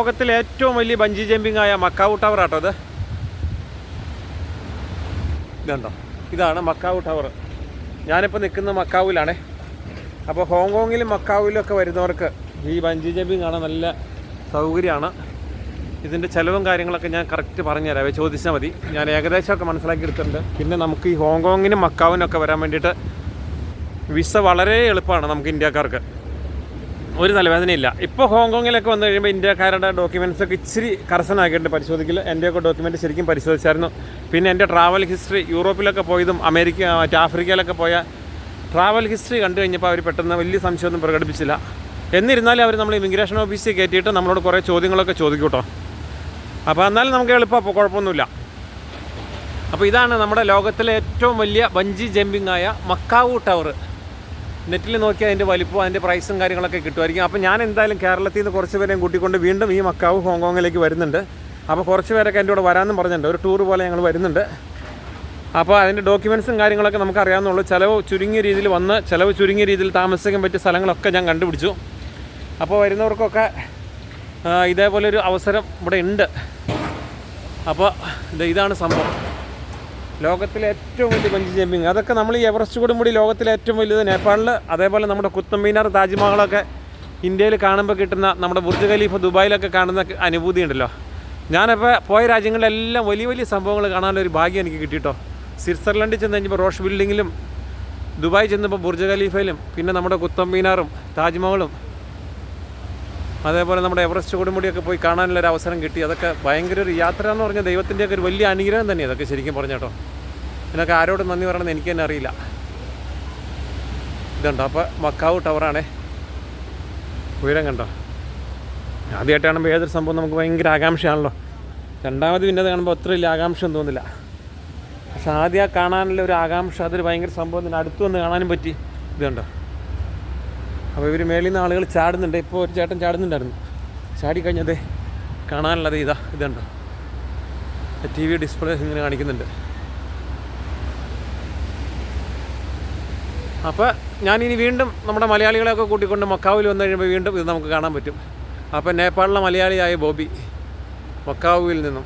ലോകത്തിലെ ഏറ്റവും വലിയ ബഞ്ചി ജമ്പിംഗ് ആയ മക്കാവു ടവർ ആട്ടോ അത് ഇതുണ്ടോ? ഇതാണ് മക്കാവു ടവർ. ഞാനിപ്പോൾ നിൽക്കുന്ന മക്കാവിലാണേ അപ്പോൾ ഹോങ്കോങ്ങിലും മക്കാവിലും ഒക്കെ വരുന്നവർക്ക് ഈ ബഞ്ചി ജമ്പിംഗ് ആണ് നല്ല സൗകര്യമാണ്. ഇതിന്റെ ചിലവും കാര്യങ്ങളൊക്കെ ഞാൻ കറക്റ്റ് പറഞ്ഞുതരാം. ചോദിച്ചാൽ മതി. ഞാൻ ഏകദേശമൊക്കെ മനസ്സിലാക്കി എടുത്തിട്ടുണ്ട് പിന്നെ നമുക്ക് ഈ ഹോങ്കോങ്ങിനും മക്കാവിനും ഒക്കെ വരാൻ വേണ്ടിയിട്ട് വിസ വളരെ എളുപ്പമാണ് നമുക്ക് ഇന്ത്യക്കാർക്ക്. ഒരു തലവേദനയില്ല. ഇപ്പോൾ ഹോങ്കോങ്ങിലൊക്കെ വന്നു കഴിയുമ്പോൾ ഇന്ത്യക്കാരുടെ ഡോക്യുമെന്റ്സ് ഒക്കെ ഇച്ചിരി കർശനമാക്കിയിട്ടുണ്ട് പരിശോധിക്കില്ല എന്റെയൊക്കെ ഡോക്യുമെന്റ് ശരിക്കും പരിശോധിച്ചായിരുന്നു. പിന്നെ എന്റെ ട്രാവൽ ഹിസ്റ്ററി യൂറോപ്പിലൊക്കെ പോയതും അമേരിക്ക മറ്റേ ആഫ്രിക്കയിലൊക്കെ പോയ ട്രാവൽ ഹിസ്റ്ററി കണ്ടു കഴിഞ്ഞപ്പോൾ അവർ പെട്ടെന്ന് വലിയ സംശയമൊന്നും പ്രകടിപ്പിച്ചില്ല. എന്നിരുന്നാലും അവർ നമ്മൾ ഇമിഗ്രേഷൻ ഓഫീസിൽ കയറ്റിയിട്ട് നമ്മളോട് കുറേ ചോദ്യങ്ങളൊക്കെ ചോദിക്കും കേട്ടോ അപ്പോൾ എന്നാലും നമുക്ക് എളുപ്പമാണ് കുഴപ്പമൊന്നുമില്ല. അപ്പോൾ ഇതാണ് നമ്മുടെ ലോകത്തിലെ ഏറ്റവും വലിയ ബഞ്ചി ജമ്പിങ്ങായ മക്കാവു ടവർ നെറ്റിൽ നോക്കിയാൽ അതിന്റെ വലിപ്പം അതിന്റെ പ്രൈസും കാര്യങ്ങളൊക്കെ കിട്ടുമായിരിക്കും. അപ്പോൾ ഞാൻ എന്തായാലും കേരളത്തിൽ നിന്ന് കുറച്ച് പേരെയും കൂട്ടിക്കൊണ്ട് വീണ്ടും ഈ മക്കാവ് ഹോങ്കോങ്ങിലേക്ക് വരുന്നുണ്ട്. അപ്പോൾ കുറച്ച് പേരൊക്കെ എന്റെ കൂടെ വരാമെന്നും പറഞ്ഞിട്ടുണ്ട്. ഒരു ടൂർ പോലെ ഞങ്ങൾ വരുന്നുണ്ട്. അപ്പോൾ അതിന്റെ ഡോക്യുമെൻസും കാര്യങ്ങളൊക്കെ നമുക്ക് അറിയാവുന്നുള്ളൂ. ചിലവ് ചുരുങ്ങിയ രീതിയിൽ വന്ന് ചിലവ് ചുരുങ്ങിയ രീതിയിൽ താമസിക്കാൻ പറ്റിയ സ്ഥലങ്ങളൊക്കെ ഞാൻ കണ്ടുപിടിച്ചു. അപ്പോൾ വരുന്നവർക്കൊക്കെ ഇതേപോലെ ഒരു അവസരം ഇവിടെ ഉണ്ട്. അപ്പോൾ ഇത് ഇതാണ് സംഭവം. ലോകത്തിലെ ഏറ്റവും വലിയ ബഞ്ചി ജമ്പിങ് അതൊക്കെ നമ്മൾ ഈ എവറസ്റ്റ് കൊടുമുടി ലോകത്തിലെ ഏറ്റവും വലുത് നേപ്പാളിൽ അതേപോലെ നമ്മുടെ കുത്തമ്പീനാർ താജ്മഹലൊക്കെ ഇന്ത്യയിൽ കാണുമ്പോൾ കിട്ടുന്ന നമ്മുടെ ബുർജ് ഖലീഫ ദുബായിലൊക്കെ കാണുന്ന അനുഭൂതി ഉണ്ടല്ലോ. ഞാനപ്പോൾ പോയ രാജ്യങ്ങളിലെല്ലാം വലിയ വലിയ സംഭവങ്ങൾ കാണാനുള്ളൊരു ഭാഗ്യം എനിക്ക് കിട്ടിയിട്ടോ സ്വിറ്റ്സർലൻഡിൽ ചെന്ന് കഴിഞ്ഞപ്പോൾ റോഷ് ബിൽഡിങ്ങിലും ദുബായ് ചെന്നപ്പോൾ ബുർജ് ഖലീഫയിലും പിന്നെ നമ്മുടെ കുത്തമ്പീനാറും താജ്മഹലും അതേപോലെ നമ്മുടെ എവറസ്റ്റ് കൊടുമുടിയൊക്കെ പോയി കാണാനുള്ള ഒരു അവസരം കിട്ടി. അതൊക്കെ ഭയങ്കര ഒരു യാത്ര എന്ന് പറഞ്ഞാൽ ദൈവത്തിന്റെയൊക്കെ ഒരു വലിയ അനുഗ്രഹം തന്നെയാണ് അതൊക്കെ ശരിക്കും പറഞ്ഞേട്ടോ ഇതിനൊക്കെ ആരോട് നന്ദി പറയണമെന്ന് എനിക്ക് തന്നെ അറിയില്ല. ഇതുണ്ടോ? അപ്പോൾ മക്കാവ് ടവറാണേ ഉയരം കണ്ടോ? ആദ്യമായിട്ട് കാണുമ്പോൾ ഏതൊരു സംഭവം നമുക്ക് ഭയങ്കര ആകാംക്ഷയാണല്ലോ. രണ്ടാമത് പിന്നെ അത് കാണുമ്പോൾ അത്ര വലിയ ആകാംക്ഷ ഒന്നും തോന്നില്ല പക്ഷെ ആദ്യം കാണാനുള്ള ഒരു ആകാംക്ഷ അതൊരു ഭയങ്കര സംഭവം തന്നെ. അടുത്തു വന്ന് കാണാനും പറ്റി. ഇത് കണ്ടോ അപ്പോൾ ഇവർ മേളിൽ നിന്ന് ആളുകൾ ചാടുന്നുണ്ട്. ഇപ്പോൾ ഒരു ചേട്ടൻ ചാടുന്നുണ്ടായിരുന്നു. ചാടി കഴിഞ്ഞതേ കാണാനുള്ളത് ഇതാ ഇതുണ്ടോ ടി വി ഡിസ്പ്ലേ ഇങ്ങനെ കാണിക്കുന്നുണ്ട്. അപ്പോൾ ഞാനിനി വീണ്ടും നമ്മുടെ മലയാളികളെയൊക്കെ കൂട്ടിക്കൊണ്ട് മക്കാവിൽ വന്നു കഴിയുമ്പോൾ വീണ്ടും ഇത് നമുക്ക് കാണാൻ പറ്റും. അപ്പോൾ നേപ്പാളിലെ മലയാളിയായ ബോബി മക്കാവുവിൽ നിന്നും